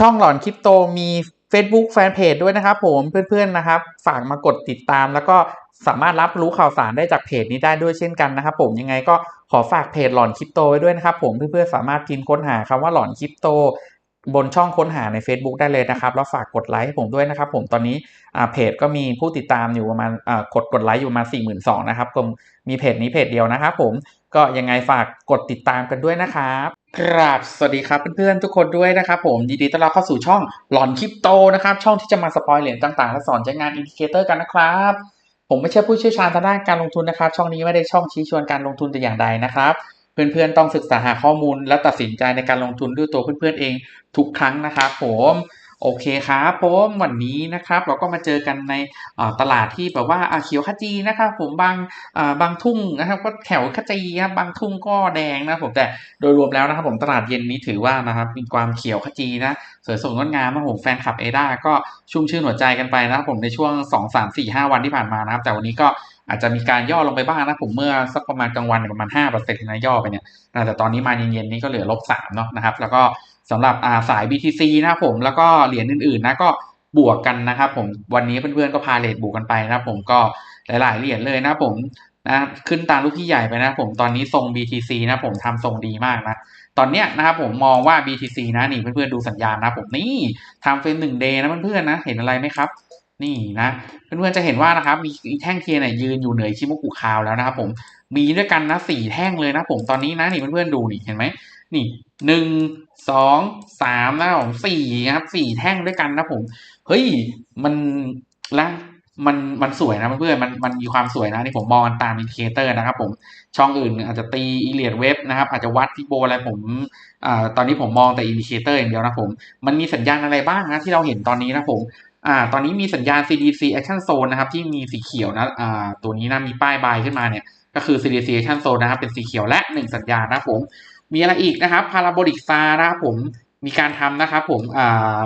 ช่องหลอนคริปโตมี Facebook แฟนเพจด้วยนะครับผมเพื่อนๆนะครับ ฝากมากดติดตาม แล้วก็สามารถรับรู้ข่าวสารได้จากเพจนี้ได้ด้วยเช่นกันนะครับผมยังไงก็ขอฝากเพจหลอนคริปโตไว้ด้วยนะครับผมเพื่อนๆสามารถพิมพ์ค้นหาคำว่าหลอนคริปโต บนช่องค้นหาใน Facebook ได้เลยนะครับ แล้วฝากกดไลค์ให้ผมด้วยนะครับผมตอนนี้เพจก็มีผู้ติดตามอยู่ประมาณกดกดไลค์อยู่ประมาณ4 2 0 0 0นะครับก็มีเพจนี้เพจเดียวนะครับผม ก็ยังไงฝากกดติดตามกันด้วยนะครับกราบสวัสดีครับเพื่อนๆทุกคนด้วยนะครับผมยินดีต้อนรับเข้าสู่ช่องหลอนคริปโตนะครับ ช่องที่จะมาสปอยเหรียญต่างๆ และสอนใช้งานอินดิเคเตอร์กันนะครับ ผมไม่ใช่ผู้เชี่ยวชาญทางด้านการลงทุนนะครับ ช่องนี้ไม่ได้ช่องชี้ชวนการลงทุนแต่อย่างใดนะครับเพื่อนๆต้องศึกษาหาข้อมูลและตัดสินใจในการลงทุนด้วยตัวเพื่อนๆเองทุกครั้งนะครับผม โอเคครับผมวันนี้นะครับเราก็มาเจอกันในตลาดที่แบบว่าเขียวขจีนะครับผมบางบางทุ่งนะครับก็แถวขจีครับบางทุ่งก็แดงนะผมแต่โดยรวมแล้วนะครับผมตลาดเย็นนี้ถือว่านะครับมีความเขียวขจีนะสวยสดงดงามนะผมแฟนคลับเอด้าก็ชุ่มชื่นหัวใจกันไปนะครับผมในช่วง 2 3 4 5 วันที่ผ่านมานะครับแต่วันนี้ก็ อาจจะมีการย่อลงไปบ้างนะผมเมื่อสักประมาณกลางวันเนี่ยประมาณ5%นะย่อไปเนี่ยแต่ตอนนี้มาเย็นๆนี้ก็เหลือลบ3เนาะนะครับ แล้วก็สำหรับอาสาย BTC นะผมแล้วก็เหรียญอื่นๆนะก็บวกกันนะครับผมวันนี้เพื่อนๆก็พาเลทบวกกันไปนะผมก็หลายๆเหรียญเลยนะผมนะขึ้นตามลูกพี่ใหญ่ไปนะผมตอนนี้ทรง BTC นะผมทำทรงดีมากนะตอนเนี้ยนะครับผมมองว่า BTC นะนี่เพื่อนๆดูสัญญาณนะผมนี่ทำเฟรมหนึ่งเดย์นะเพื่อนๆนะเห็นอะไรไหมครับ นี่นะเพื่อนๆจะเห็นว่านะครับ มีแท่งเทียนเนี่ยยืนอยู่เหนือชิโมกุคาวแล้วนะครับ ผมมีด้วยกันนะสี่แท่งเลยนะผมตอนนี้นะนี่เพื่อนๆดูนี่เห็นไหมนี่หนึ่งสองสามนะผมสี่ครับสี่แท่งด้วยกันนะผมเฮ้ยมันละมันมันสวยนะเพื่อนๆมันมันมีความสวยนะนี่ผมมองตามอินดิเคเตอร์นะครับ ผมช่องอื่นอาจจะตีอีเลียดเว็บนะครับ อาจจะวัดฟิโบอะไรผมอ่าตอนนี้ผมมองแต่อินดิเคเตอร์อย่างเดียวนะผม มันมีสัญญาณอะไรบ้างนะที่เราเห็นตอนนี้นะผม อ่า ตอนนี้มีสัญญาณ CDC Action Zone นะครับ ที่มีสีเขียวนะ อ่า ตัวนี้นะมีป้ายบายขึ้นมาเนี่ย ก็คือ CDC Action Zone นะครับ เป็นสีเขียวและ1สัญญาณนะผม มีอะไรอีกนะครับ Parabolic Star นะครับผม มีการทำนะครับผม อ่า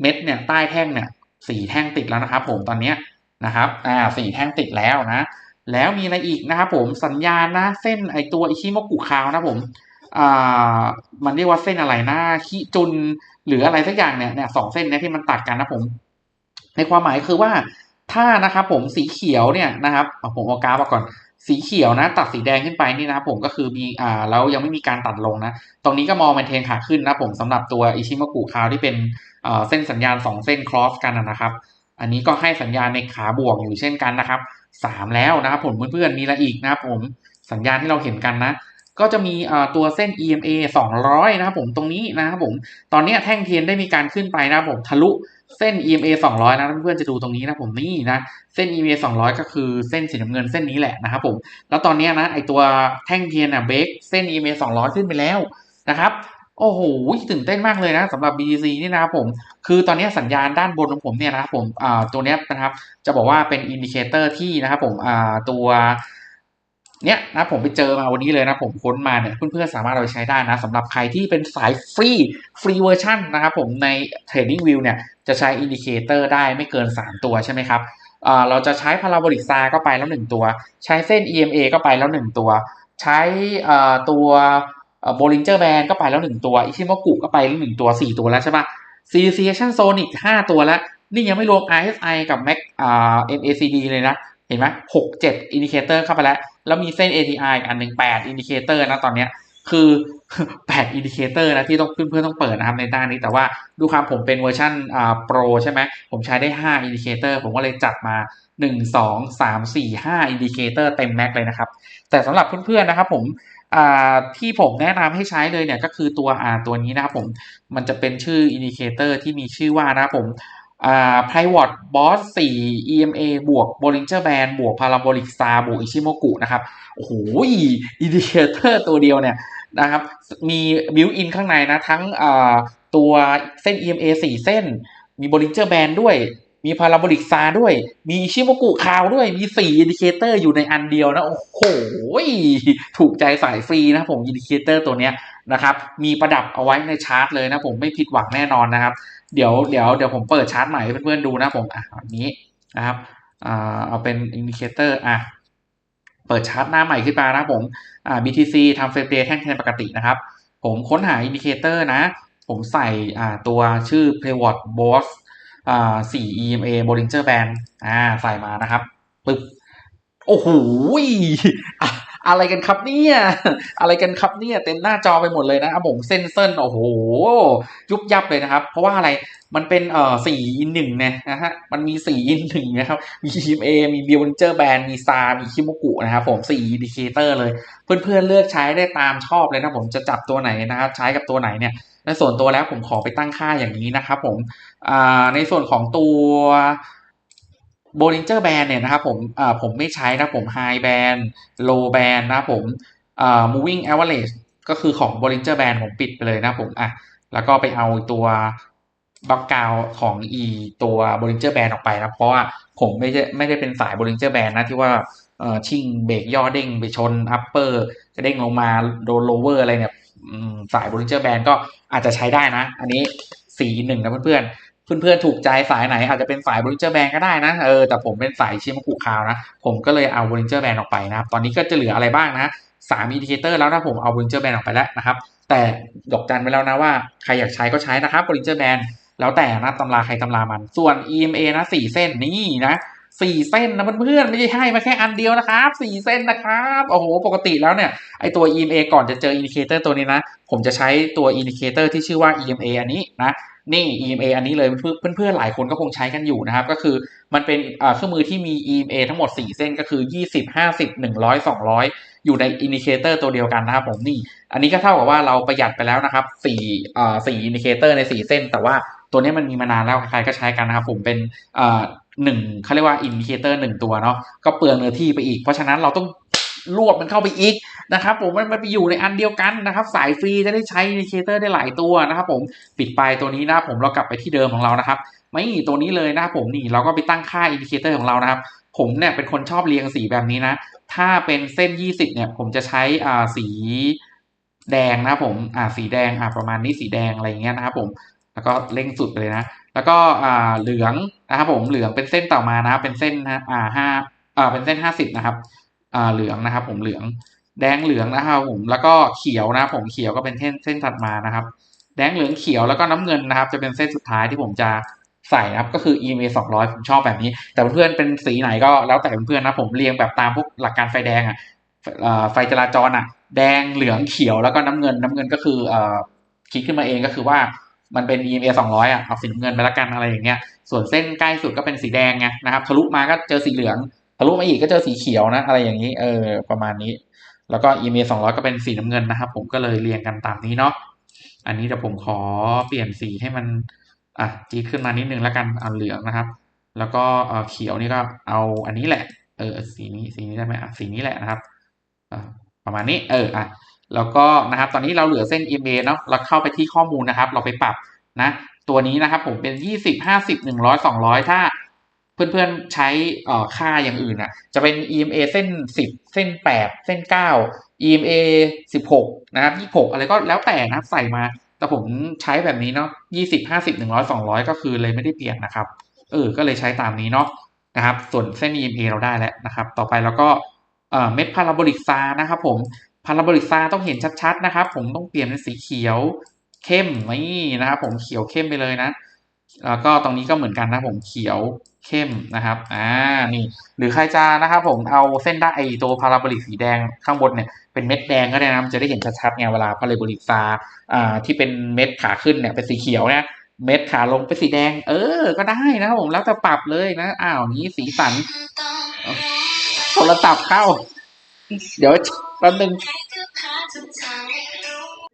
เม็ดเนี่ยใต้แท่งเนี่ยสี่แท่งติดแล้วนะครับผม ตอนนี้นะครับ อ่าสี่แท่งติดแล้วนะ แล้วมีอะไรอีกนะครับผม สัญญาณนะ เส้นไอตัวอิชิโมกุคาวนะผม อ่า มันเรียกว่าเส้นอะไรนะคิจุนหรืออะไรสักอย่างเนี่ย เนี่ยสองเส้นเนี้ยที่มันตัดกันนะผม ในความหมายคือว่าถ้านะครับผมสีเขียวเนี่ยนะครับเอาผมเอากราฟมาก่อนสีเขียวนะ ตัดสีแดงขึ้นไปนี่นะครับผมก็คือมีอ่าแล้วยังไม่มีการตัดลงนะ ตรงนี้ก็มองเป็นเทนขาขึ้นนะผมสำหรับตัวอิชิม o กุคาวที่เป็นเส้นสัญญาณ 2 เส้นครอสกันนะครับ อันนี้ก็ให้สัญญาณในขาบวกอยู่เช่นกันนะครับสามแล้วนะครับผมเพื่อนๆมีอะอีกนะครับผมสัญญาณที่เราเห็นกันนะ ก็จะมีตัวเส้น EMA 200 นะครับผมตรงนี้นะครับผมตอนนี้แท่งเทียนได้มีการขึ้นไปนะครับผมทะลุ เส้น EMA 200 นะเพื่อนๆจะดูตรงนี้นะผมนี่นะเส้น EMA 200 ก็คือเส้นสีน้ำเงินเส้นนี้แหละนะครับผมแล้วตอนนี้นะไอตัวแท่งเทียนอะเบรกเส้น EMA 200 ขึ้นไปแล้วนะครับโอ้โหตื่นเต้นมากเลยนะสำหรับ BTC นี่นะครับผม คือตอนนี้สัญญาณด้านบนของผมเนี่ยนะครับผมอ่าตัวนี้นะครับจะบอกว่าเป็นอินดิเคเตอร์ที่นะครับผมอ่าตัว เนี้ยนะผมไปเจอมาวันนี้เลยนะผมค้นมาเนี่ยเพื่อนๆสามารถเอาไปใช้ได้นะสำหรับใครที่เป็นสายฟรีฟรีเวอร์ชันนะครับผมใน Trading View เนี่ยจะใช้อินดิเคเตอร์ได้ไม่เกิน 3 ตัวใช่ไหมครับเราจะใช้พาราโบลิกซาก็ไปแล้ว 1 ตัว ใช้เส้น EMA ก็ไปแล้ว 1 ตัว ใช้ตัวโบลิงเจอร์แบนก็ไปแล้ว 1 ตัวอิชิโมกุก็ไปแล้ว 1 ตัว 4 ตัวแล้วใช่ปะ CC Action Zone อีก 5 ตัวแล้ว นี่ยังไม่รวม RSI กับ MAC อ่า MACD เลยนะ เห็นไหมหกเจ็ดอินดิเคเตอร์เข้าไปแล้ว แล้วมีเส้น ATI อันหนึ่งแปดอินดิเคเตอร์นะตอนเนี้ยคือแปดอินดิเคเตอร์นะที่ต้องเพื่อนๆต้องเปิดนะครับในด้านนี้แต่ว่าดูความผมเป็นเวอร์ชันอ่าโปรใช่ไหมผมใช้ได้5อินดิเคเตอร์ผมก็เลยจัดมา1 2 3 4 5อินดิเคเตอร์เต็มแม็กเลยนะครับ แต่สำหรับเพื่อนๆนะครับผมอ่าที่ผมแนะนำให้ใช้เลยเนี่ยก็คือตัวอ่าตัวนี้นะครับผม มันจะเป็นชื่ออินดิเคเตอร์ที่มีชื่อว่านะครับผม อ่า Pivot Boss 4 EMA บวก Bollinger Band บวก Parabolic Star บวก Ichimoku นะครับ โอ้โหอินดิเคเตอร์ตัวเดียวเนี่ยนะครับ มีบิวอินข้างในนะ ทั้งอ่าตัวเส้น EMA 4 เส้น มี Bollinger Band ด้วย มี Parabolic Star ด้วย มี Ichimoku คาวด้วย มี 4 อินดิเคเตอร์อยู่ในอันเดียวนะ โอ้โห ถูกใจสายฟรีนะผมอินดิเคเตอร์ตัวเนี้ยนะครับ มีประดับเอาไว้ในชาร์ตเลยนะผมไม่ผิดหวังแน่นอนนะครับ เดี๋ยวเดี๋ยวเดี๋ยวผมเปิดชาร์ตใหม่ให้เพื่อนๆดูนะผมอะนี้นะครับเอาเป็นอินดิเคเตอร์อะเปิดชาร์ตหน้าใหม่ขึ้นมานะผมอ่า BTC ทำเฟรมเดย์แท่งเทนปกตินะครับ ผมค้นหาอินดิเคเตอร์นะ ผมใส่อ่าตัวชื่อ Pivot Boss อ่า 4 EMA Bollinger Band อ่าใส่มานะครับปึ๊บโอ้โห อะไรกันครับเนี่ยอะไรกันครับเนี่ยเต็มหน้าจอไปหมดเลยนะครับผมเส้นเส้นโอ้โห ยุบยับเลยนะครับ เพราะว่าอะไรมันเป็นเอ่อสี่อินหนึ่งนะฮะมันมีสี่อินหนึ่งนะครับมีทีม A มีบิวเจอร์แบนมีซา มีคิโมกุนะครับผมสี่อินดิเคเตอร์เลย เพื่อนๆเลือกใช้ได้ตามชอบเลยนะผมจะจับตัวไหนนะครับใช้กับตัวไหนเนี่ยในส่วนตัวแล้วผมขอไปตั้งค่าอย่างนี้นะครับผมอ่าในส่วนของตัว b o l l i n g e r Band เนี่ยนะครับผมผมไม่ใช้นะผม High Band Low Band นะผมอ่า Moving Average ก็คือของ b o l l i n g e r Band ผมปิดไปเลยนะผมอะแล้วก็ไปเอาตัวบล็อกกาวของ e ตัว b o l l i n g e r Band ออกไปนะเพราะว่าผมไม่ได้ไม่ได้เป็นสาย b o l l i n g e r Band นะที่ว่าชิ่งเบรกย่อเด้งไปชน upper จะเด้งลงมาโดน lower อะไรเนี่ยสาย b o l l i n g e r Band ก็อาจจะใช้ได้นะ อันนี้สีหนึ่งนะเพื่อนๆ เพื่อนๆถูกใจสายไหน อาจจะเป็นสายบริเจอร์แบนก็ได้นะเออแต่ผมเป็นสายชิมกุคาวนะ ผมก็เลยเอาบริเจอร์แบนออกไปนะครับ ตอนนี้ก็จะเหลืออะไรบ้างนะสามอินดิเคเตอร์แล้วนะผมเอาบริเจอร์แบนออกไปแล้วนะครับ แต่ดอกจันไว้แล้วนะว่าใครอยากใช้ก็ใช้นะครับบริเจอร์แบนแล้วแต่นะตำราใครตำรามัน ส่วน EMA นะสี่เส้นนี่นะสี่เส้นนะเพื่อนๆไม่ใช่ให้มาแค่อันเดียวนะครับสี่เส้นนะครับโอ้โหปกติแล้วเนี่ยไอตัว EMA ก่อนจะเจออินดิเคเตอร์ตัวนี้นะ ผมจะใช้ตัวอินดิเคเตอร์ที่ชื่อว่า EMA อันนี้นะ นี่ EMA อันนี้เลยเพื่อนๆหลายคนก็คงใช้กันอยู่นะครับ ก็คือมันเป็นเครื่องมือที่มี EMA ทั้งหมด 4 เส้นก็คือ 20 50 100 200 อยู่ในอินดิเคเตอร์ตัวเดียวกันนะครับผมนี่ อันนี้ก็เท่ากับว่าเราประหยัดไปแล้วนะครับ4อ่า4อินดิเคเตอร์ใน 4 เส้น แต่ว่าตัวนี้มันมีมานานแล้วใครๆก็ใช้กันนะครับผมเป็นอ่าหนึ่งเขาเรียกว่าอินดิเคเตอร์หนึ่งตัวเนาะก็เปลืองเนื้อที่ไปอีก เพราะฉะนั้นเราต้อง รวบมันเข้าไปอีกนะครับผมมันไปอยู่ในอันเดียวกันนะครับ สายฟรีจะได้ใช้อินดิเคเตอร์ได้หลายตัวนะครับผมปิดไปตัวนี้นะผมเรากลับไปที่เดิมของเรานะครับไม่ตัวนี้เลยนะครับผมนี่เราก็ไปตั้งค่าอินดิเคเตอร์ของเรานะครับผมเนี่ยเป็นคนชอบเรียงสีแบบนี้นะ ถ้าเป็นเส้น 20 เนี่ย ผมจะใช้อ่าสีแดงนะผมอ่าสีแดงอ่าประมาณนี้สีแดงอะไรอย่างเงี้ยนะครับผมแล้วก็เร่งสุดไปเลยนะ แล้วก็อ่าเหลืองนะครับผมเหลืองเป็นเส้นต่อมานะครับเป็นเส้นนะอ่าห้าอ่าเป็นเส้น 50 นะครับ อ่าเหลืองนะครับ ผมเหลือง แดงเหลืองนะครับผมแล้วก็เขียวนะผมเขียวก็เป็นเส้นเส้นถัดมานะครับ แดงเหลืองเขียวแล้วก็น้ำเงินนะครับ จะเป็นเส้นสุดท้ายที่ผมจะใส่นะครับก็คือ EMA 200 ผมชอบแบบนี้ แต่เพื่อนเป็นสีไหนก็แล้วแต่เพื่อนนะผมเรียงแบบตามพวกหลักการไฟแดงอะไฟจราจรอะ แดงเหลืองเขียวแล้วก็น้ำเงิน น้ำเงินก็คือเอ่อคิดขึ้นมาเองก็คือว่ามันเป็น EMA 200 อะ เอาสีน้ำเงินไปละกันอะไรอย่างเงี้ย ส่วนเส้นใกล้สุดก็เป็นสีแดงไงนะครับ ทะลุมาก็เจอสีเหลือง ทะลุมาอีกก็เจอสีเขียวนะ อะไรอย่างนี้ เออ ประมาณนี้ แล้วก็ EMA 200 ก็เป็นสีน้ำเงินนะครับ ผมก็เลยเรียงกันตามนี้เนาะ อันนี้เดี๋ยวผมขอเปลี่ยนสีให้มัน อะ จี๊ขึ้นมานิดนึงแล้วกัน เอาเหลืองนะครับ แล้วก็เออเขียวนี่ก็เอาอันนี้แหละ เออ สีนี้ สีนี้ได้ไหมอะ สีนี้แหละนะครับอประมาณนี้ เออ อะ แล้วก็นะครับ ตอนนี้เราเหลือเส้น EMA เนาะ เราเข้าไปที่ข้อมูลนะครับ เราไปปรับนะ ตัวนี้นะครับผมเป็นยี่สิบห้าสิบหนึ่งร้อยสองร้อยถ้า เพื่อนๆใช้ค่าอย่างอื่นอะ จะเป็น EMA เส้นสิบเส้นแปดเส้นเก้า EMA สิบหกนะครับยี่หกอะไรก็แล้วแต่นะใส่มา แต่ผมใช้แบบนี้เนาะยี่สิบห้าสิบหนึ่งร้อยสองร้อยก็คือเลยไม่ได้เปลี่ยนนะครับ เออ ก็เลยใช้ตามนี้เนาะนะครับ ส่วนเส้น EMA เราได้แล้วนะครับ ต่อไปเราก็เอ่อเม็ดพาราโบลิกซานะครับผมพาราโบลิกซาต้องเห็นชัดๆนะครับ ผมต้องเปลี่ยนเป็นสีเขียวเข้มนี่นะครับผมเขียวเข้มไปเลยนะแล้วก็ตรงนี้ก็เหมือนกันนะผมเขียว เข้มนะครับ อ่า นี่ หรือใครจะนะครับผมเอาเส้นได้ไอตัวพาราโบลิกสีแดงข้างบนเนี่ยเป็นเม็ดแดงก็ได้นะมันจะได้เห็นชัดๆไงเวลาพาราโบลิกซาอ่า ที่เป็นเม็ดขาขึ้นเนี่ยเป็นสีเขียวเนี่ยเม็ดขาลงเป็นสีแดง เออ ก็ได้นะครับผมแล้วแต่ปรับเลยนะ อ้าวนี้สีสันโทรศัพท์เข้า เดี๋ยวแป๊บนึง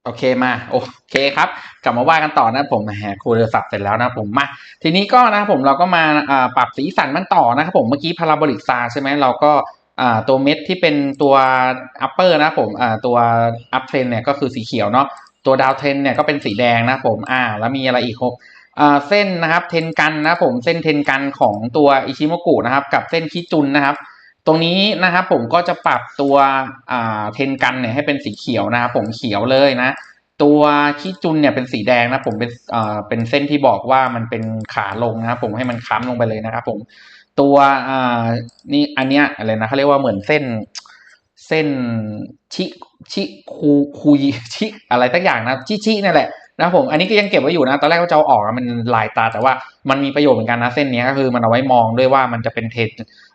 โอเคมาโอเคครับ กลับมาว่ากันต่อนะผมแหมคุยโทรศัพท์เสร็จแล้วนะผมมาทีนี้ก็นะครับผมเราก็มาปรับสีสันมันต่อนะครับผมเมื่อกี้พาราโบลิกซาใช่ไหมเราก็ตัวเม็ดที่เป็นตัว upper นะผมตัว up trend เนี่ยก็คือสีเขียวเนาะตัวดาวเทรนเนี่ยก็เป็นสีแดงนะผมอ่าแล้วมีอะไรอีกครับเส้นนะครับเทนกันนะผมเส้นเทนกันของตัวอิชิโมกุนะครับกับเส้นคิจุนนะครับ ตรงนี้นะครับผมก็จะปรับตัวเทนกันเนี่ยให้เป็นสีเขียวนะครับผมเขียวเลยนะ ตัวคิจุนเนี่ยเป็นสีแดงนะผมเป็นอ่าเป็นเส้นที่บอกว่ามันเป็นขาลงนะครับผมให้มันค้ำลงไปเลยนะครับผมตัวอ่านี่อันเนี้ยอะไรนะเขาเรียกว่าเหมือนเส้นเส้นชิชิคูคุยชิอะไรตั้งอย่างนะชิชินี่แหละ นะผมอันนี้ก็ยังเก็บไว้อยู่นะ ตอนแรกก็จะเอาออกมันลายตาแต่ว่ามันมีประโยชน์เหมือนกันนะเส้นนี้ก็คือมันเอาไว้มองด้วยว่ามันจะเป็นเทน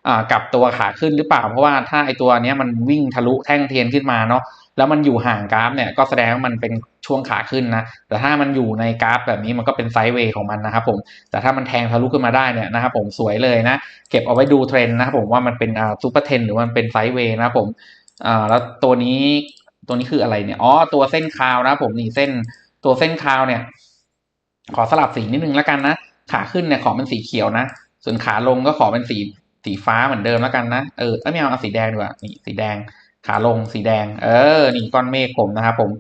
อ่ากับตัวขาขึ้นหรือเปล่า เพราะว่าถ้าไอตัวนี้มันวิ่งทะลุแท่งเทียนขึ้นมาเนาะแล้วมันอยู่ห่างกราฟเนี่ยก็แสดงว่ามันเป็นช่วงขาขึ้นนะแต่ถ้ามันอยู่ในกราฟแบบนี้มันก็เป็นไซด์เวย์ของมันนะครับผมแต่ถ้ามันแทงทะลุขึ้นมาได้เนี่ยนะครับผมสวยเลยนะ เก็บเอาไว้ดูเทรนนะครับผมว่ามันเป็นอ่าซูเปอร์เทนหรือมันเป็นไซด์เวย์นะครับผมอ่าแล้วตัวนี้ตัวนี้คืออะไรเนี่ยอ๋อตัวเส้นคาวนะครับผมนี่เส้น ตัวเส้นคาวเนี่ย ขอสลับสีนิดนึงแล้วกันนะ ขาขึ้นเนี่ยขอเป็นสีเขียวนะ ส่วนขาลงก็ขอเป็นสีสีฟ้าเหมือนเดิมแล้วกันนะ เออเอ้ยไม่เอาเอาสีแดงดีกว่า นี่สีแดง ขาลงสีแดง เออ นี่ก้อนเมฆผมนะครับผม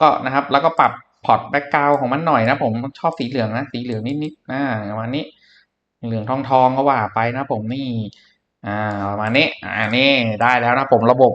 ก็นะครับ แล้วก็ปรับพอร์ตแบ็กกราวของมันหน่อยนะผมชอบสีเหลืองนะ สีเหลืองนิดๆอ่าประมาณนี้ เหลืองทองทองก็ว่าไปนะผมนี่ อ่าประมาณนี้ อ่านี่ได้แล้วนะผมระบบ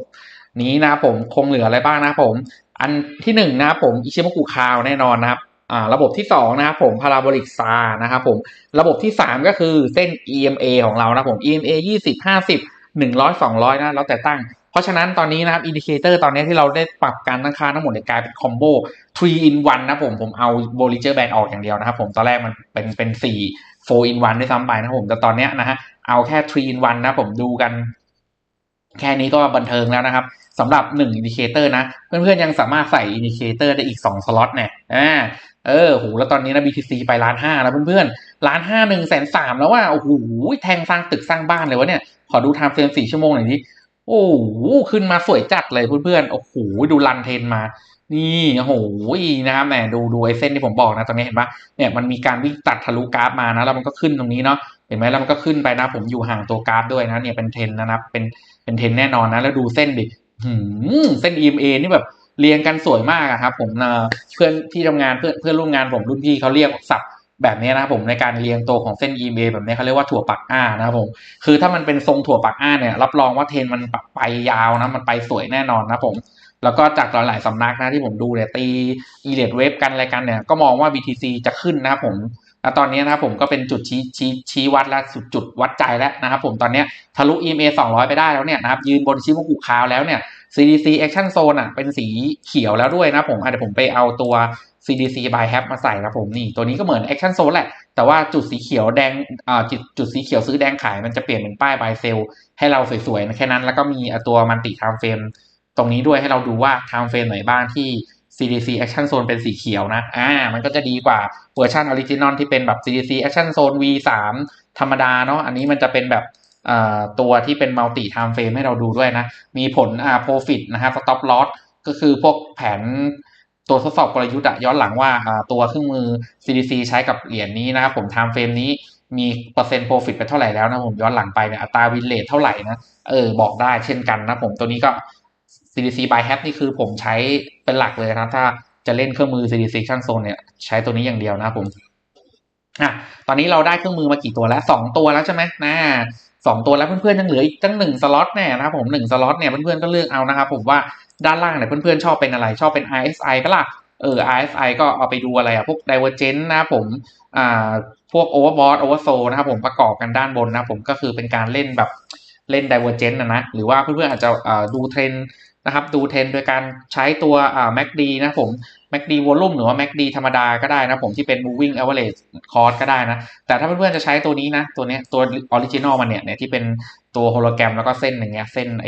นี้นะผมคงเหลืออะไรบ้างนะผม อันที่หนึ่งนะครับผมอิชิมกุคาวแน่นอนนะครับอ่าระบบที่สองนะครับผมพาราโบลิกซานะครับผมระบบที่สามก็คือเส้น EMA ของเรานะผม EMA ยี่สิบห้าสิบหนึ่งร้อยสองร้อยนะแล้วแต่ตั้ง เพราะฉะนั้นตอนนี้นะครับอินดิเคเตอร์ตอนนี้ที่เราได้ปรับการตั้งค่าทั้งหมดเนี่ยกลายเป็นคอมโบ3 in 1นะผมผมเอา Bollinger Band ออกอย่างเดียวนะครับผมตอนแรกมันเป็นเป็น4 4 in 1ด้วยซ้ำไปนะผมแต่ตอนนี้นะฮะเอาแค่3 in 1นะผมดูกัน แค่นี้ก็บันเทิงแล้วนะครับสำหรับ1อินดิเคเตอร์นะ เพื่อนๆยังสามารถใส่อินดิเคเตอร์ได้อีก 2 สล็อตเนี่ยอ่าเออโหแล้วตอนนี้นะ BTC ไปล้านห้าแล้วเพื่อนๆล้านห้าหนึ่งแสนสามแล้วว่าโอ้โหแทงสร้างตึกสร้างบ้านเลยวะเนี่ย ขอดูไทม์เฟรมสี่ชั่วโมงหน่อยดิโอ้โหขึ้นมาสวยจัดเลยเพื่อนๆโอ้โหดูรันเทนมา นี่โอ้โหนะครับแหมดูดูไอ้เส้นที่ผมบอกนะตรงนี้เห็นปะเนี่ยมันมีการวิ่งตัดทะลุกราฟมานะแล้วมันก็ขึ้นตรงนี้เนาะเห็นไหมแล้วมันก็ขึ้นไปนะ ผมอยู่ห่างตัวกราฟด้วยนะ เนี่ยเป็นเทรนนะครับเป็นเป็นเทรนแน่นอนนะ แล้วดูเส้นดิหืมเส้น EMA นี่แบบเรียงกันสวยมากอะครับผมเพื่อนที่ทำงานเพื่อนเพื่อนร่วมงานผมรุ่นพี่เขาเรียกศัพท์แบบนี้นะครับผมในการเรียงตัวของเส้น EMA แบบนี้เขาเรียกว่าถั่วปักอ้านะครับผมคือถ้ามันเป็นทรงถั่วปักอ้าเนี่ยรับรองว่าเทรนมันไปยาวนะมันไปสวยแน่นอนนะผม แล้วก็จากหลายๆสำนักนะที่ผมดูเนี่ยตีอีเลดเวฟกันอะไรกันเนี่ย ก็มองว่า BTC จะขึ้นนะครับผมแล้วตอนนี้นะครับผมก็เป็นจุดชี้ชี้ชี้วัดและจุดจุดวัดใจแล้วนะครับผมตอนนี้ทะลุ EMA 200 ไปได้แล้วเนี่ยนะครับยืนบนชิโมกุคาวแล้วเนี่ย CDC Action Zone อะเป็นสีเขียวแล้วด้วยนะผมเดี๋ยวผมไปเอาตัว CDC by Hap มาใส่นะผมนี่ตัวนี้ก็เหมือน Action Zone แหละ แต่ว่าจุดสีเขียวแดงอ่าจุดจุดสีเขียวซื้อแดงขายมันจะเปลี่ยนเป็นป้าย buy sell ให้เราสวยๆนะแค่นั้นแล้วก็มีตัวมันติ time frame ตรงนี้ด้วยให้เราดูว่า time frame ไหนบ้างที่ CDC Action Zone เป็นสีเขียวนะ อ่า มันก็จะดีกว่าเวอร์ชันออริจินอลที่เป็นแบบ CDC Action Zone V3 ธรรมดาเนาะ อันนี้มันจะเป็นแบบตัวที่เป็น multi time frame ให้เราดูด้วยนะ มีผลอ่า profit นะครับ stop loss ก็คือพวกแผนตัวทดสอบกลยุทธ์ย้อนหลังว่าตัวเครื่องมือ CDC ใช้กับเหรียญนี้นะครับผม time frame นี้มีเปอร์เซ็นต์ profit ไปเท่าไหร่แล้วนะผมย้อนหลังไปเนี่ยอัตราวินเลทเท่าไหร่นะเออบอกได้เช่นกันนะผมตัวนี้ก็ CDC by Hat นี่คือผมใช้เป็นหลักเลยนะถ้าจะเล่นเครื่องมือ CDC Action Zone เนี่ยใช้ตัวนี้อย่างเดียวนะผมอะตอนนี้เราได้เครื่องมือมากี่ตัวแล้วสองตัวแล้วใช่ไหมนะสองตัวแล้วเพื่อนๆยังเหลืออีกตั้งหนึ่งสล็อตแน่นะครับผมหนึ่งสล็อตเนี่ยเพื่อนๆก็เลือกเอานะครับผมว่าด้านล่างเนี่ยเพื่อนๆชอบเป็นอะไรชอบเป็น RSI ปะล่ะเออ RSI ก็เอาไปดูอะไรอะพวก Divergent นะผมอ่าพวก Overbought Oversold นะครับผมประกอบกันด้านบนนะผมก็คือเป็นการเล่นแบบเล่น Divergent นะนะหรือว่าเพื่อนๆอาจจะดูเทรน นะครับดูเทรนโดยการใช้ตัวอ่า MACD นะผม MACD Volume หรือว่า MACD ธรรมดาก็ได้นะผมที่เป็น Moving Average Cost ก็ได้นะ แต่ถ้าเพื่อนๆจะใช้ตัวนี้นะ ตัวเนี้ยตัว Original มันเนี่ยเนี่ยที่เป็นตัวโฮโลแกรมแล้วก็เส้นอย่างเงี้ยเส้นไอ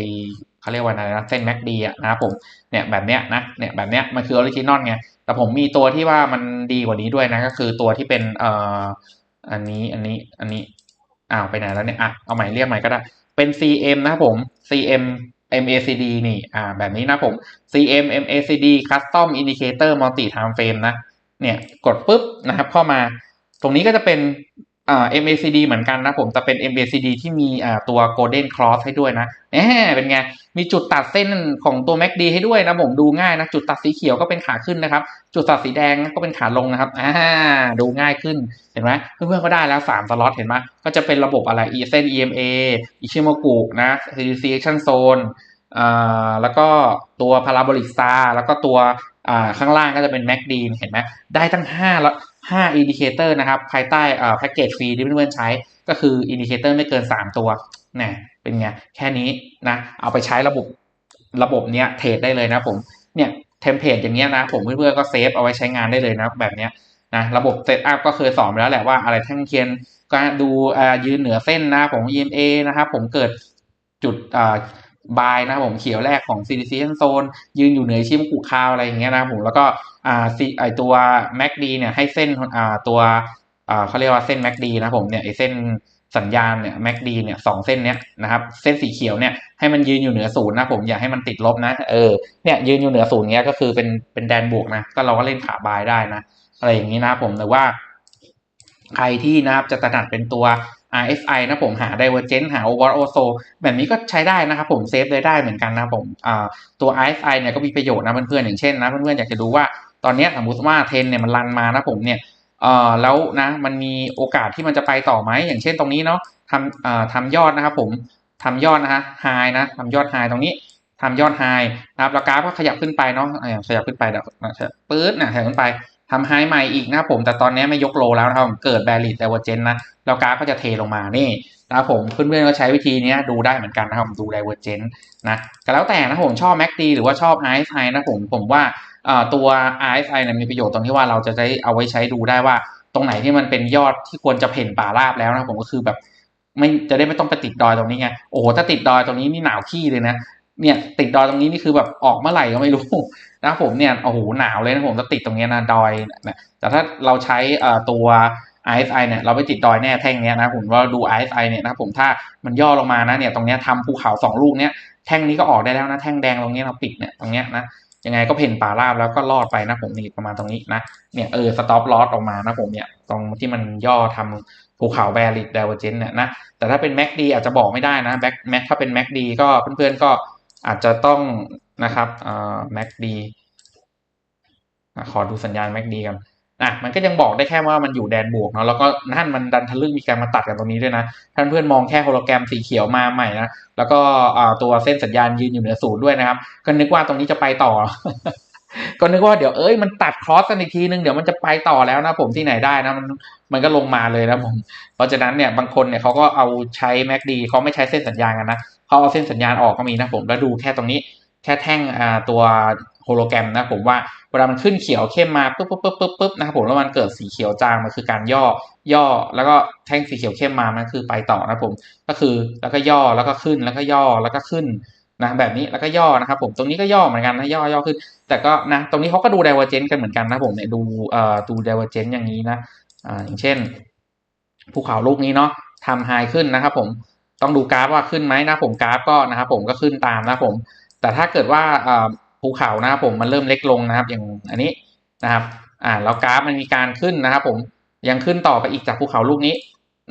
เขาเรียกว่าอะไรนะเส้น MACD อะนะครับผมเนี่ยแบบเนี้ยนะเนี่ยแบบเนี้ยมันคือ Original ไงแต่ผมมีตัวที่ว่ามันดีกว่านี้ด้วยนะก็คือตัวที่เป็นเอ่ออันนี้อันนี้อันนี้อ้าวไปไหนแล้วเนี่ยอะเอาใหม่เรียกใหม่ก็ได้เป็น CM นะครับผม CM MACD นี่อ่าแบบนี้นะผม CM MACD Custom Indicator Multi Time Frame นะเนี่ยกดปุ๊บนะครับเข้ามา ตรงนี้ก็จะเป็น อ่า MACD เหมือนกันนะผมแต่เป็น MACD ที่มีอ่าตัว Golden Cross ให้ด้วยนะแหมเป็นไง มีจุดตัดเส้นของตัว MACD ให้ด้วยนะผมดูง่ายนะ จุดตัดสีเขียวก็เป็นขาขึ้นนะครับ จุดตัดสีแดงก็เป็นขาลงนะครับอ่าดูง่ายขึ้นเห็นไหมเพื่อนๆก็ได้แล้ว 3 สล็อตเห็นไหมก็จะเป็นระบบอะไร e เส้น EMA อิชิโมกุนะ CDC Action Zone อ่าแล้วก็ตัว Parabolic Star แล้วก็ตัวอ่าข้างล่างก็จะเป็น MACD เห็นไหมได้ตั้ง5ละ 5 indicator นะครับ ภายใต้แพ็กเกจฟรีที่เพื่อนๆใช้ ก็คือ indicator ไม่เกิน 3 ตัวนี่เป็นไง แค่นี้นะ เอาไปใช้ระบบระบบเนี้ยเทรดได้เลยนะผม เนี่ยเทมเพลตอย่างเงี้ยนะ ผมเพื่อนๆก็เซฟเอาไว้ใช้งานได้เลยนะ แบบเนี้ยนะระบบเซตอัพก็เคยสอนไปแล้วแหละว่าอะไรแท่งเทียนก็ดูยืนเหนือเส้นนะผม EMA นะครับผมเกิดจุดอ่า บายนะผมเขียวแรกของ CDC zone ยืนอยู่เหนือชิมกุคาวอะไรอย่างเงี้ยนะผมแล้วก็อ่าไอตัว MACD เนี่ยให้เส้นอ่าตัวอ่าเขาเรียกว่าเส้น MACD นะผมเนี่ยไอเส้นสัญญาณเนี่ย MACD เนี่ยสองเส้นเนี้ยนะครับเส้นสีเขียวเนี่ยให้มันยืนอยู่เหนือศูนย์นะผมอย่าให้มันติดลบนะเออเนี่ยยืนอยู่เหนือศูนย์เงี้ยก็คือเป็นเป็นแดนบวกนะก็เราก็เล่นขาบายได้นะอะไรอย่างนี้นะผมแต่ว่า ใครที่นะครับจะถนัดเป็นตัว RSI นะผมหา Divergence หา Overall OSO แบบนี้ก็ใช้ได้นะครับผมเซฟเลยได้เหมือนกันนะผมตัว RSI เนี่ยก็มีประโยชน์นะเพื่อนๆอย่างเช่นนะเพื่อนๆอยากจะดูว่าตอนนี้สมมติว่าเทนเนี่ยมันรันมานะผมเนี่ยเอ่อแล้วนะมันมีโอกาสที่มันจะไปต่อไหมอย่างเช่นตรงนี้เนาะทำเอ่อทำยอดนะครับผมทำยอดนะฮะไฮนะทำยอดไฮตรงนี้ทำยอดไฮนะครับแล้วกราฟก็ขยับขึ้นไปเนาะขยับขึ้นไปเดี๋ยวปื๊ดนะขยับขึ้นไป ทำไฮใหม่อีกนะครับผมแต่ตอนนี้ไม่ยกโลแล้วนะครับเกิดแบริดแต่วอร์เจนนะแล้วกราฟก็จะเทลงมานี่นะครับผมเพื่อนๆก็ใช้วิธีนี้ดูได้เหมือนกันนะครับดู Divergent นนะก็แล้วแต่นะผมชอบ MACD หรือว่าชอบ RSI นะผมผมว่าตัว RSI เนี่ยมีประโยชน์ตรงที่ว่าเราจะได้เอาไว้ใช้ดูได้ว่า ตรงไหนที่มันเป็นยอดที่ควรจะเพ่นป่าราบแล้วนะผมก็คือแบบไม่จะได้ไม่ต้องไปติดดอยตรงนี้ไงโอ้โหถ้าติดดอยตรงนี้นี่หนาวขี้เลยนะ เนี่ยติดดอยตรงนี้นี่คือแบบออกเมื่อไหร่ก็ไม่รู้นะผมเนี่ยโอ้โหหนาวเลยนะผมจะติดตรงนี้นะดอยนะแต่ถ้าเราใช้ตัว RSI เนี่ยเราไปติดดอยแน่แท่งเนี้ยนะผมว่าดู RSI เนี่ยนะผมถ้ามันย่อลงมานะเนี่ยตรงเนี้ยทำภูเขาสองลูกเนี้ยแท่งนี้ก็ออกได้แล้วนะแท่งแดงตรงนี้เราปิดเนี่ยตรงเนี้ยนะยังไงก็เพ่นป่าราบแล้วก็รอดไปนะผมนี่ประมาณตรงนี้นะเนี่ยเออสต็อปลอสออกมานะผมเนี่ยตรงที่มันย่อทำภูเขาแบริดเดเวอร์เจนเนี่ยนะแต่ถ้าเป็น MACD อาจจะบอกไม่ได้นะแบ็คแม็กถ้าเป็น MACD ก็เพื่อนๆก็ อาจจะต้องนะครับอ่า MACD ขอดูสัญญาณ MACD กันอะมันก็ยังบอกได้แค่ว่ามันอยู่แดนบวกเนาะแล้วก็นั่นมันดันทะลึ่งมีการมาตัดกันตรงนี้ด้วยนะ ท่านเพื่อนมองแค่โฮโลแกรมสีเขียวมาใหม่นะ แล้วก็ตัวเส้นสัญญาณยืนอยู่เหนือศูนย์ด้วยนะครับ ก็นึกว่าตรงนี้จะไปต่อ ก็นึกว่าเดี๋ยวเอ้ยมันตัดคอสกันอีกทีนึงเดี๋ยวมันจะไปต่อแล้วนะผมที่ไหนได้นะมันมันก็ลงมาเลยนะผม เพราะฉะนั้นเนี่ยบางคนเนี่ยเขาก็เอาใช้ MACD เขาไม่ใช้เส้นสัญญาณกันนะ เขาเอาเส้นสัญญาณออกก็มีนะผมแล้วดูแค่ตรงนี้แค่แท่งอ่าตัวโฮโลแกรมนะผมว่าเวลามันขึ้นเขียวเข้มมาปุ๊บปุ๊บปุ๊บปุ๊บปุ๊บนะครับผมแล้วมันเกิดสีเขียวจางมันคือการย่อย่อ แล้วก็แท่งสีเขียวเข้มมามันคือไปต่อนะผมก็คือแล้วก็ย่อแล้วก็ขึ้นแล้วก็ย่อแล้วก็ขึ้นนะแบบนี้แล้วก็ย่อนะครับผมตรงนี้ก็ย่อเหมือนกันนะย่อย่อขึ้น แต่ก็นะตรงนี้เขาก็ดู divergent กันเหมือนกันนะผมเนี่ยดูเอ่อดู divergent อย่างนี้นะอ่าอย่างเช่นภูเขาลูกนี้เนาะทำไฮขึ้นนะครับผม ต้องดูกราฟว่าขึ้นไหมนะผมกราฟก็นะครับผมก็ขึ้นตามนะผม แต่ถ้าเกิดว่าภูเขานะครับผมมันเริ่มเล็กลงนะครับ อย่างอันนี้นะครับอ่าแล้วกราฟมันมีการขึ้นนะครับ ผมยังขึ้นต่อไปอีกจากภูเขาลูกนี้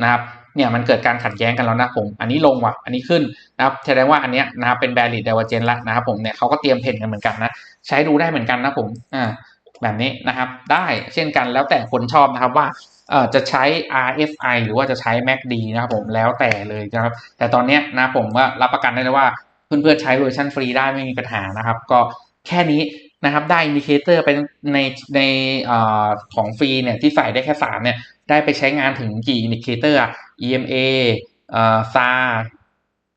นะครับเนี่ยมันเกิดการขัดแย้งกันแล้วนะผม อันนี้ลงว่ะ อันนี้ขึ้นนะครับแสดงว่าอันเนี้ยนะครับเป็นแบริดเดวเจนละนะครับผมเนี่ยเขาก็เตรียมเพนกันเหมือนกันนะใช้ดูได้เหมือนกันนะผมอ่าแบบนี้นะครับ ได้เช่นกันแล้วแต่คนชอบนะครับว่า จะใช้ RSI หรือว่าจะใช้ MACD นะครับผมแล้วแต่เลยนะครับแต่ตอนนี้นะผมว่ารับประกันได้เลยว่าเพื่อนๆใช้เวอร์ชันฟรีได้ไม่มีปัญหานะครับ ก็แค่นี้นะครับได้อินดิเคเตอร์ไปในในอของฟรีเนี่ยที่ใส่ได้แค่สามเนี่ย ได้ไปใช้งานถึงกี่อินดิเคเตอร์ EMA อ่า SAR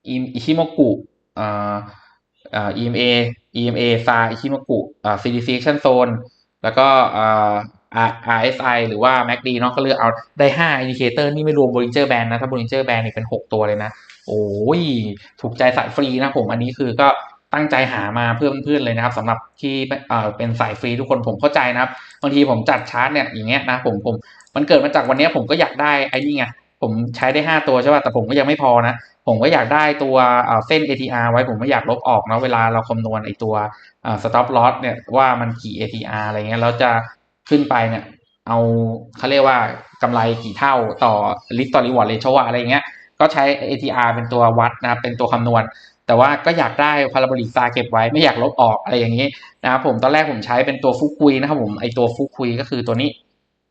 อิชิโมกุอ่าอ่า EMA EMA SAR อิชิโมกุอ่า CDC action zone แล้วก็อ่า RSI หรือว่า MACD เนาะก็เลือกเอาได้ 5 อินดิเคเตอร์นี่ไม่รวม Bollinger Band นะ ถ้า Bollinger Band นี่เป็น 6 ตัวเลยนะ โอ้ย ถูกใจสายฟรีนะผมอันนี้คือก็ตั้งใจหามาเพื่อเพื่อนเลยนะครับสำหรับที่เอ่อเป็นสายฟรีทุกคนผมเข้าใจนะครับบางทีผมจัดชาร์ตเนี่ยอย่างเงี้ยนะผมผมมันเกิดมาจากวันนี้ผมก็อยากได้ไอ้นี่ไงผมใช้ได้ 5 ตัวใช่ป่ะแต่ผมก็ยังไม่พอนะ ผมก็อยากได้ตัวเส้น ATR ไว้ผมไม่อยากลบออกนะเวลาเราคำนวณไอ้ตัว stop loss เนี่ยว่ามันกี่ ATR อะไรเงี้ยแล้วจะ ขึ้นไปเนี่ย เอาเขาเรียกว่ากำไรกี่เท่าต่อ risk ต่อ reward ratio อะไรเงี้ย ก็ใช้ ATR เป็นตัววัดนะครับ เป็นตัวคำนวณ แต่ว่าก็อยากได้พาราโบลิกซาเก็บไว้ไม่อยากลบออกอะไรอย่างนี้นะครับผมตอนแรกผมใช้เป็นตัวฟุกุยนะครับผมไอตัวฟุกุยก็คือตัวนี้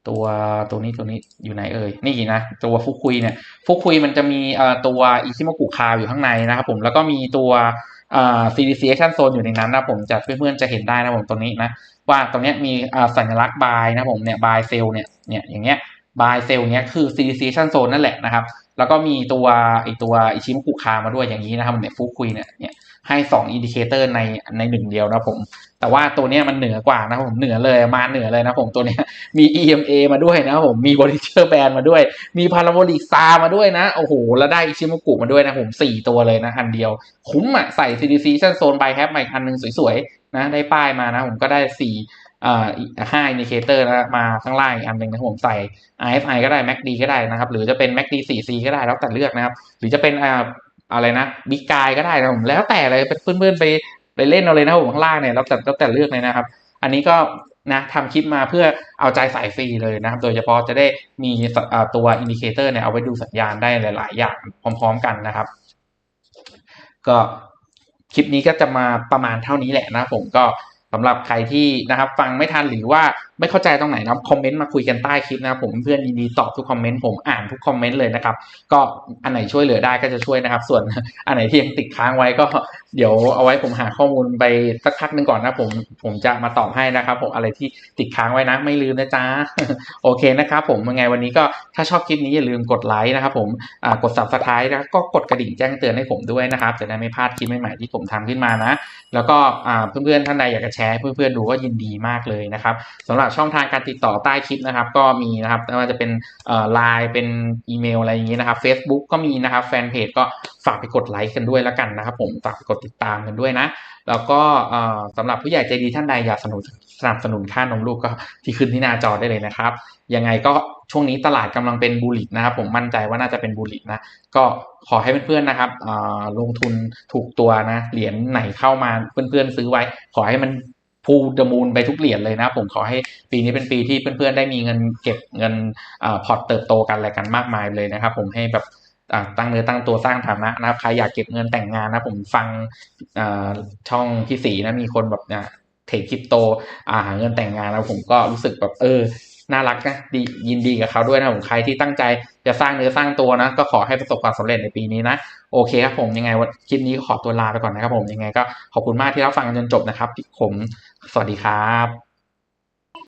ตัวตัวนี้ตัวนี้อยู่ไหนเอ่ยนี่นะตัวฟุกุยเนี่ยฟุกุยมันจะมีเอ่อตัวอิชิโมกุคาวอยู่ข้างในนะครับผมแล้วก็มีตัวอ่า CDC action zone อยู่ในนั้นนะผมจะเพื่อนๆจะเห็นได้นะผมตัวนี้นะ ว่าตรงนี้มีสัญลักษณ์บายนะผมเนี่ยบายเซลเนี่ยเนี่ยอย่างเงี้ยบายเซลเนี้ยคือ CDC action zone นั่นแหละนะครับ แล้วก็มีตัวอีกตัวอิชิมกุคามาด้วยอย่างนี้นะครับเนี่ยฟุกุยเนี่ยเนี่ย ให้2อินดิเคเตอร์ในในหนึ่งเดียวนะผม แต่ว่าตัวนี้มันเหนือกว่านะผมเหนือเลยมาเหนือเลยนะผมตัวนี้มี EMA มาด้วยนะผมมี Bollinger Band มาด้วย มี Parabolic Star มาด้วยนะ โอ้โห แล้วได้ชิมุกุมาด้วยนะผมสี่ตัวเลยนะ อันเดียว คุ้มอะใส่ CDC ชั้นโซน by Cap มาอีกอันหนึงสวยๆ นะ ได้ป้ายมานะผมก็ได้สี่อ่าห้าอินดิเคเตอร์นะมาข้างล่างอีกอันหนึ่งนะผมใส่ RFI ก็ได้ MACD ก็ได้นะครับ หรือจะเป็น MACD 4C ก็ได้แล้วแต่เลือกนะครับ หรือจะเป็น อะไรนะบิ๊กกายก็ได้นะผมแล้วแต่เลยเพื่อนๆไปไปเล่นเอาเลยนะผมข้างล่างเนี่ยแล้วแต่แล้วแต่เลือกเลยนะครับ อันนี้ก็นะทำคลิปมาเพื่อเอาใจสายฟรีเลยนะครับ โดยเฉพาะจะได้มีตัวอินดิเคเตอร์เนี่ยเอาไว้ดูสัญญาณได้หลาย ๆ อย่างพร้อม ๆ กันนะครับ ก็คลิปนี้ก็จะมาประมาณเท่านี้แหละนะผมก็สำหรับใครที่นะครับ ฟังไม่ทันหรือว่าไม่เข้าใจตรงไหนนะครับคอมเมนต์มาคุยกันใต้คลิปนะครับผมเพื่อนยินดีตอบทุกคอมเมนต์ผมอ่านทุกคอมเมนต์เลยนะครับก็อันไหนช่วยเหลือได้ก็จะช่วยนะครับ ส่วนอันไหนที่ยังติดค้างไว้ก็เดี๋ยวเอาไว้ผมหาข้อมูลไปสักพักหนึ่งก่อนนะผมผมจะมาตอบให้นะครับ ผมอะไรที่ติดค้างไว้นะไม่ลืมนะจ๊ะโอเคนะครับ ผมยังไงวันนี้ก็ถ้าชอบคลิปนี้อย่าลืมกดไลค์นะครับ ผมอ่ากด subscribe นะก็กดกระดิ่งแจ้งเตือนให้ผมด้วยนะครับจะได้ไม่พลาดคลิปใหม่ๆที่ผมทำขึ้นมานะ แล้วก็เพื่อนๆท่านใดอยากจะแชร์เพื่อนๆดูก็ยินดีมากเลยนะครับสำหรับช่องทางการติดต่อใต้คลิปนะครับ ก็มีนะครับไม่ว่าจะเป็นไลน์เป็นอีเมลอะไรอย่างนี้นะครับ Facebook ก็มีนะครับ แฟนเพจก็ฝากไปกดไลค์กันด้วยแล้วกันนะครับผมฝากไปกดติดตามกันด้วยนะ แล้วก็เอ่อสำหรับผู้ใหญ่ใจดีท่านใดอยากสนับสนับสนุนค่านมลูกก็ที่ขึ้นที่หน้าจอได้เลยนะครับ ยังไงก็ช่วงนี้ตลาดกำลังเป็นบูลลิตนะครับ ผมมั่นใจว่าน่าจะเป็นบูลลิตนะ ก็ขอให้เพื่อนๆนะครับลงทุนถูกตัวนะเหรียญไหนเข้ามาเพื่อนๆซื้อไว้ ขอให้มัน พูดมูลไปทุกเหรียญเลยนะ ผมขอให้ปีนี้เป็นปีที่เพื่อนๆได้มีเงินเก็บเงินอพอร์ตเติบโตกันอะไรกันมากมายเลยนะครับ ผมให้แบบตั้งเนื้อตั้งตัวสร้างฐานะนะครับใครอยากเก็บเงินแต่งงานนะผมฟังช่องพี่สีนะมีคนแบบเทรดคริปโตหาเงินแต่งงานแล้วผมก็รู้สึกแบบเออ น่ารักนะดียินดีกับเขาด้วยนะผมใครที่ตั้งใจจะสร้างเนื้อสร้างตัวนะ ก็ขอให้ประสบความสำเร็จในปีนี้นะโอเคครับผมยังไงวันคลิปนี้ขอตัวลาไปก่อนนะครับผมยังไงก็ขอบคุณมากที่รับฟังจนจบนะครับ ผมสวัสดีครับ